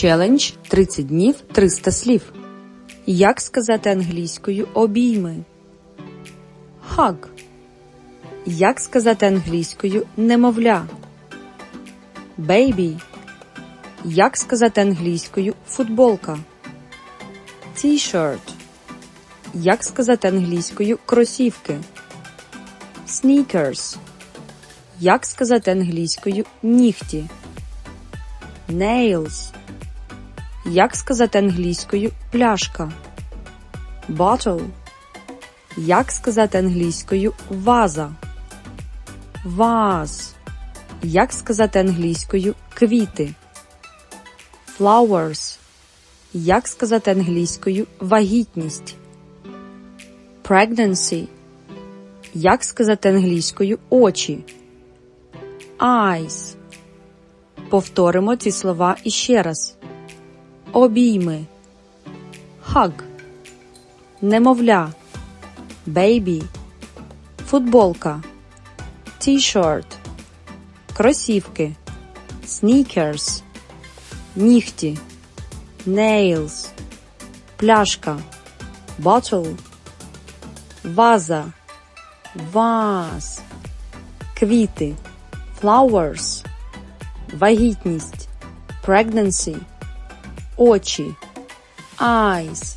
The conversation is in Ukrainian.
Челендж 30 днів 300 слів. Як сказати англійською обійми? Hug. Як сказати англійською немовля? Baby. Як сказати англійською футболка? T-shirt. Як сказати англійською кросівки? Sneakers. Як сказати англійською нігті? Nails. Як сказати англійською пляшка? Bottle. Як сказати англійською ваза? Vase. Як сказати англійською квіти? Flowers. Як сказати англійською вагітність? Pregnancy. Як сказати англійською очі? Eyes. Повторимо ці слова іще раз. Обійми. Hug. Немовля. Baby. Футболка. T-shirt. Кросівки. Sneakers. Нігті. Nails. Пляшка. Bottle. Ваза. Vase. Квіти. Flowers. Вагітність. Pregnancy. Очі. Eyes.